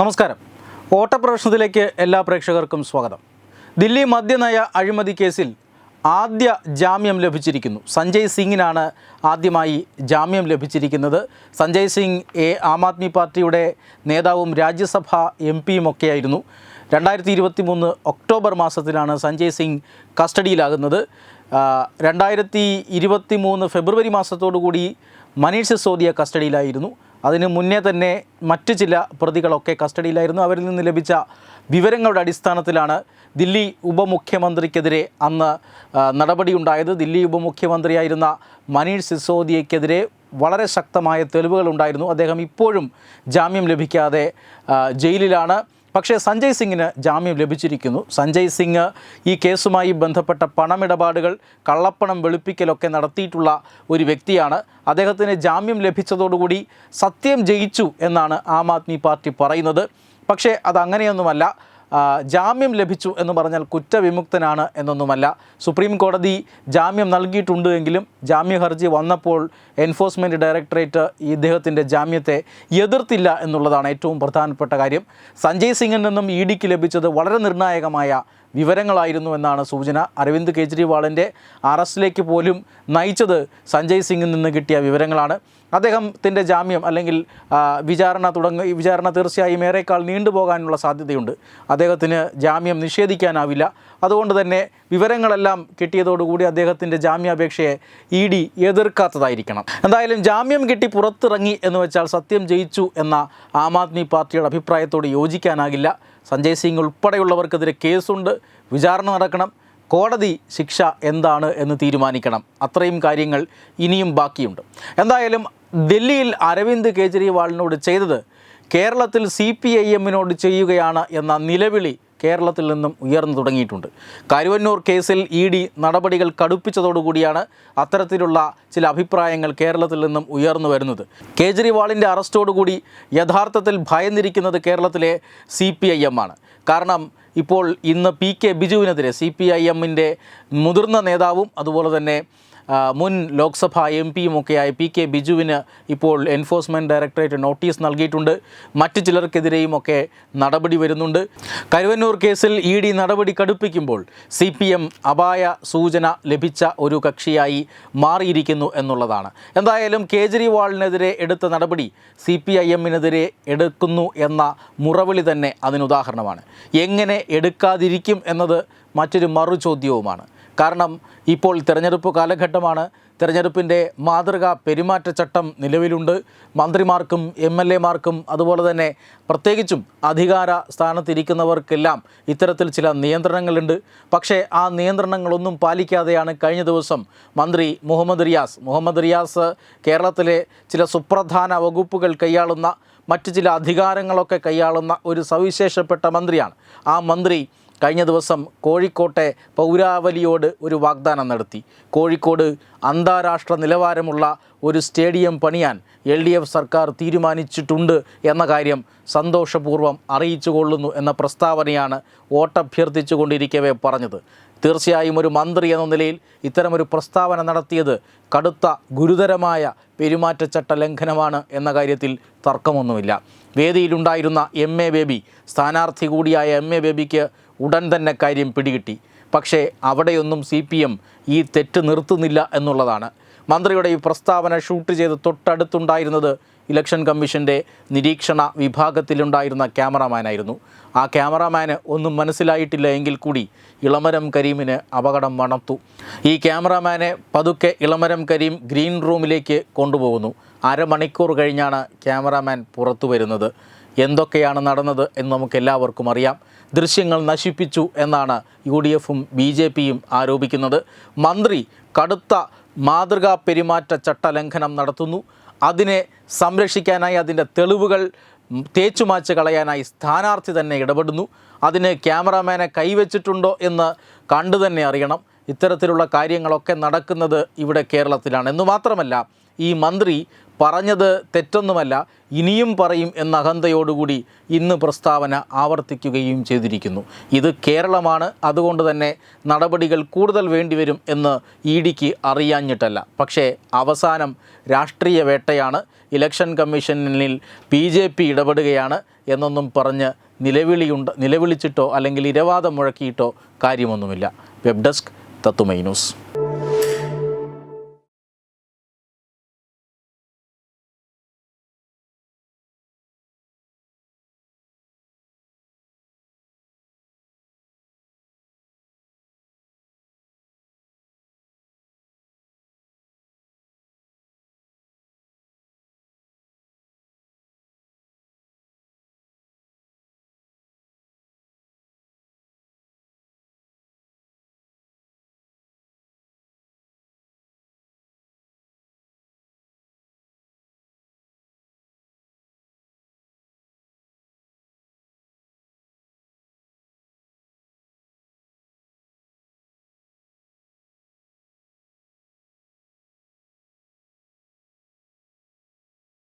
നമസ്കാരം. ഓട്ടപ്രശ്നത്തിലേക്ക് എല്ലാ പ്രേക്ഷകർക്കും സ്വാഗതം. ദില്ലി മദ്യനയ അഴിമതി കേസിൽ ആദ്യ ജാമ്യം ലഭിച്ചിരിക്കുന്നു. സഞ്ജയ് സിംഗിനാണ് ആദ്യമായി ജാമ്യം ലഭിച്ചിരിക്കുന്നത്. സഞ്ജയ് സിംഗ് എ ആം ആദ്മി പാർട്ടിയുടെ നേതാവും രാജ്യസഭ എം പിയും ഒക്കെയായിരുന്നു. രണ്ടായിരത്തി ഇരുപത്തി മൂന്ന് ഒക്ടോബർ മാസത്തിലാണ് സഞ്ജയ് സിംഗ് കസ്റ്റഡിയിലാകുന്നത്. രണ്ടായിരത്തി ഇരുപത്തി മൂന്ന് ഫെബ്രുവരി മാസത്തോടുകൂടി മനീഷ് സിസോദിയ കസ്റ്റഡിയിലായിരുന്നു. അതിന് മുന്നേ തന്നെ മറ്റു ചില പ്രതികളൊക്കെ കസ്റ്റഡിയിലായിരുന്നു. അവരിൽ നിന്ന് ലഭിച്ച വിവരങ്ങളുടെ അടിസ്ഥാനത്തിലാണ് ദില്ലി ഉപമുഖ്യമന്ത്രിക്കെതിരെ അന്ന് നടപടി നടപടിയുണ്ടായത്. ദില്ലി ഉപമുഖ്യമന്ത്രിയായിരുന്ന മനീഷ് സിസോദിയയ്ക്കെതിരെ വളരെ ശക്തമായ തെളിവുകളുണ്ടായിരുന്നു. അദ്ദേഹം ഇപ്പോഴും ജാമ്യം ലഭിക്കാതെ ജയിലിലാണ്. പക്ഷേ സഞ്ജയ് സിംഗിന് ജാമ്യം ലഭിച്ചിരിക്കുന്നു. സഞ്ജയ് സിംഗ് ഈ കേസുമായി ബന്ധപ്പെട്ട പണമിടപാടുകൾ കള്ളപ്പണം വെളുപ്പിക്കലൊക്കെ നടത്തിയിട്ടുള്ള ഒരു വ്യക്തിയാണ്. അദ്ദേഹത്തിന് ജാമ്യം ലഭിച്ചതോടുകൂടി സത്യം ജയിച്ചു എന്നാണ് ആം ആദ്മി പാർട്ടി പറയുന്നത്. പക്ഷേ അതങ്ങനെയൊന്നുമല്ല. ജാമ്യം ലഭിച്ചു എന്ന് പറഞ്ഞാൽ കുറ്റവിമുക്തനാണ് എന്നൊന്നുമല്ല. സുപ്രീം കോടതി ജാമ്യം നൽകിയിട്ടുണ്ട് എങ്കിലും ജാമ്യ ഹർജി വന്നപ്പോൾ എൻഫോഴ്സ്മെന്റ് ഡയറക്ടറേറ്റ് ഈ ഇദ്ദേഹത്തിന്റെ ജാമ്യത്തെ എതിർത്തില്ല എന്നുള്ളതാണ് ഏറ്റവും പ്രധാനപ്പെട്ട കാര്യം. സഞ്ജയ് സിംഗിൽ നിന്നും ഇ ഡിക്ക് ലഭിച്ചത് വളരെ നിർണായകമായ വിവരങ്ങളായിരുന്നു എന്നാണ് സൂചന. അരവിന്ദ് കെജ്രിവാളിന്റെ അറസ്റ്റിലേക്ക് പോലും നയിച്ചത് സഞ്ജയ് സിംഗിൽ നിന്ന് കിട്ടിയ വിവരങ്ങളാണ്. അദ്ദേഹത്തിന്റെ ജാമ്യം അല്ലെങ്കിൽ വിചാരണ തുടങ്ങി വിചാരണ തീർച്ചയായും ഏറെക്കാൾ നീണ്ടുപോകാനുള്ള സാധ്യതയുണ്ട്. അദ്ദേഹത്തിന് ജാമ്യം നിഷേധിക്കാനാവില്ല. അതുകൊണ്ട് തന്നെ വിവരങ്ങളെല്ലാം കിട്ടിയതോടുകൂടി അദ്ദേഹത്തിന്റെ ജാമ്യാപേക്ഷയെ ഇ ഡി എതിർക്കാത്തതായിരിക്കണം. എന്തായാലും ജാമ്യം കിട്ടി പുറത്തിറങ്ങി എന്ന് വെച്ചാൽ സത്യം ജയിച്ചു എന്ന ആം ആദ്മി പാർട്ടിയുടെ അഭിപ്രായത്തോട് യോജിക്കാനാകില്ല. സഞ്ജയ് സിംഗ് ഉൾപ്പെടെയുള്ളവർക്കെതിരെ കേസുണ്ട്. വിചാരണ നടക്കണം. കോടതി ശിക്ഷ എന്താണ് എന്ന് തീരുമാനിക്കണം. അത്രയും കാര്യങ്ങൾ ഇനിയും ബാക്കിയുണ്ട്. എന്തായാലും ഡൽഹിയിൽ അരവിന്ദ് കേജ്രിവാളിനോട് ചെയ്തത് കേരളത്തിൽ സി പി ഐ എമ്മിനോട് ചെയ്യുകയാണ് എന്ന നിലവിളി കേരളത്തിൽ നിന്നും ഉയർന്നു തുടങ്ങിയിട്ടുണ്ട്. കരുവന്നൂർ കേസിൽ ഇ ഡി നടപടികൾ കടുപ്പിച്ചതോടുകൂടിയാണ് അത്തരത്തിലുള്ള ചില അഭിപ്രായങ്ങൾ കേരളത്തിൽ നിന്നും ഉയർന്നു വരുന്നത്. കേജ്രിവാളിന്റെ അറസ്റ്റോടുകൂടി യഥാർത്ഥത്തിൽ ഭയന്നിരിക്കുന്നത് കേരളത്തിലെ സി പി ഐ എം ആണ്. കാരണം ഇപ്പോൾ ഇന്ന് പി കെ ബിജുവിനെതിരെ സി പി ഐ എമ്മിന്റെ മുതിർന്ന നേതാവും അതുപോലെ തന്നെ മുൻ ലോക്സഭാ എം പിയും ഒക്കെയായ പി കെ ബിജുവിന് ഇപ്പോൾ എൻഫോഴ്സ്മെന്റ് ഡയറക്ടറേറ്റ് നോട്ടീസ് നൽകിയിട്ടുണ്ട്. മറ്റ് ചിലർക്കെതിരെയും ഒക്കെ നടപടി വരുന്നുണ്ട്. കരുവന്നൂർ കേസിൽ ഇ ഡി നടപടി കടുപ്പിക്കുമ്പോൾ സി പി എം അപായ സൂചന ലഭിച്ച ഒരു കക്ഷിയായി മാറിയിരിക്കുന്നു എന്നുള്ളതാണ്. എന്തായാലും കേജ്രിവാളിനെതിരെ എടുത്ത നടപടി സി പി ഐ എമ്മിനെതിരെ എടുക്കുന്നു എന്ന മുറവിളി തന്നെ അതിനുദാഹരണമാണ്. എങ്ങനെ എടുക്കാതിരിക്കും എന്നത് മറ്റൊരു മറുചോദ്യവുമാണ്. കാരണം ഇപ്പോൾ തിരഞ്ഞെടുപ്പ് കാലഘട്ടമാണ്. തിരഞ്ഞെടുപ്പിന്റെ മാതൃക പെരുമാറ്റച്ചട്ടം നിലവിലുണ്ട്. മന്ത്രിമാർക്കും എം എൽ എമാർക്കും അതുപോലെ തന്നെ പ്രത്യേകിച്ചും അധികാര സ്ഥാനത്തിരിക്കുന്നവർക്കെല്ലാം ഇത്തരത്തിൽ ചില നിയന്ത്രണങ്ങളുണ്ട്. പക്ഷേ ആ നിയന്ത്രണങ്ങളൊന്നും പാലിക്കാതെയാണ് കഴിഞ്ഞ ദിവസം മന്ത്രി മുഹമ്മദ് റിയാസ് മുഹമ്മദ് റിയാസ് കേരളത്തിലെ ചില സുപ്രധാന വകുപ്പുകൾ കൈയാളുന്ന മറ്റ് ചില അധികാരങ്ങളൊക്കെ കൈയാളുന്ന ഒരു സവിശേഷപ്പെട്ട മന്ത്രിയാണ്. ആ മന്ത്രി കഴിഞ്ഞ ദിവസം കോഴിക്കോട്ടെ പൗരാവലിയോട് ഒരു വാഗ്ദാനം നടത്തി. കോഴിക്കോട് അന്താരാഷ്ട്ര നിലവാരമുള്ള ഒരു സ്റ്റേഡിയം പണിയാൻ എൽ ഡി എഫ് സർക്കാർ തീരുമാനിച്ചിട്ടുണ്ട് എന്ന കാര്യം സന്തോഷപൂർവം അറിയിച്ചു കൊള്ളുന്നു എന്ന പ്രസ്താവനയാണ് വോട്ടഭ്യർത്ഥിച്ചു കൊണ്ടിരിക്കവേ പറഞ്ഞത്. തീർച്ചയായും ഒരു മന്ത്രി എന്ന നിലയിൽ ഇത്തരമൊരു പ്രസ്താവന നടത്തിയത് കടുത്ത ഗുരുതരമായ പെരുമാറ്റച്ചട്ട ലംഘനമാണ് എന്ന കാര്യത്തിൽ തർക്കമൊന്നുമില്ല. വേദിയിലുണ്ടായിരുന്ന എം എ ബേബി സ്ഥാനാർത്ഥി കൂടിയായ എം എ ബേബിക്ക് ഉടൻ തന്നെ കാര്യം പിടികിട്ടി. പക്ഷേ അവിടെയൊന്നും സി പി എം ഈ തെറ്റ് നിർത്തുന്നില്ല എന്നുള്ളതാണ്. മന്ത്രിയുടെ ഈ പ്രസ്താവന ഷൂട്ട് ചെയ്ത് തൊട്ടടുത്തുണ്ടായിരുന്നത് ഇലക്ഷൻ കമ്മീഷന്റെ നിരീക്ഷണ വിഭാഗത്തിലുണ്ടായിരുന്ന ക്യാമറാമാനായിരുന്നു. ആ ക്യാമറാമാന് ഒന്നും മനസ്സിലായിട്ടില്ല എങ്കിൽ കൂടി ഇളമരം കരീമിന് അപകടം മണത്തു. ഈ ക്യാമറാമാനെ പതുക്കെ ഇളമരം കരീം ഗ്രീൻ റൂമിലേക്ക് കൊണ്ടുപോകുന്നു. അരമണിക്കൂർ കഴിഞ്ഞാണ് ക്യാമറാമാൻ പുറത്തു വരുന്നത്. എന്തൊക്കെയാണ് നടന്നത് എന്ന് നമുക്ക് എല്ലാവർക്കും അറിയാം. ദൃശ്യങ്ങൾ നശിപ്പിച്ചു എന്നാണ് യു ഡി എഫും ബി ജെ പിയും ആരോപിക്കുന്നത്. മന്ത്രി കടുത്ത മാതൃകാ പെരുമാറ്റ ചട്ടലംഘനം നടത്തുന്നു. അതിനെ സംരക്ഷിക്കാനായി അതിന്റെ തെളിവുകൾ തേച്ചുമാച്ച് കളയാനായി സ്ഥാനാർത്ഥി തന്നെ ഇടപെടുന്നു. അതിന് ക്യാമറാമാനെ കൈവച്ചിട്ടുണ്ടോ എന്ന് കണ്ടു തന്നെ അറിയണം. ഇത്തരത്തിലുള്ള കാര്യങ്ങളൊക്കെ നടക്കുന്നത് ഇവിടെ കേരളത്തിലാണ്. എന്ന് മാത്രമല്ല ഈ മന്ത്രി പറഞ്ഞത് തെറ്റൊന്നുമല്ല ഇനിയും പറയും എന്ന അഹന്തയോടുകൂടി ഇന്ന് പ്രസ്താവന ആവർത്തിക്കുകയും ചെയ്തിരിക്കുന്നു. ഇത് കേരളമാണ് അതുകൊണ്ട് തന്നെ നടപടികൾ കൂടുതൽ വേണ്ടിവരും എന്ന് ഇ ഡിക്ക് അറിയാഞ്ഞിട്ടല്ല. പക്ഷേ അവസാനം രാഷ്ട്രീയ വേട്ടയാണ് ഇലക്ഷൻ കമ്മീഷനിൽ ബി ജെ പി ഇടപെടുകയാണ് എന്നൊന്നും പറഞ്ഞ് നിലവിളിയുണ്ട് നിലവിളിച്ചിട്ടോ അല്ലെങ്കിൽ ഇരവാദം മുഴക്കിയിട്ടോ കാര്യമൊന്നുമില്ല. വെബ് ഡെസ്ക് തത്തുമൈ ന്യൂസ്.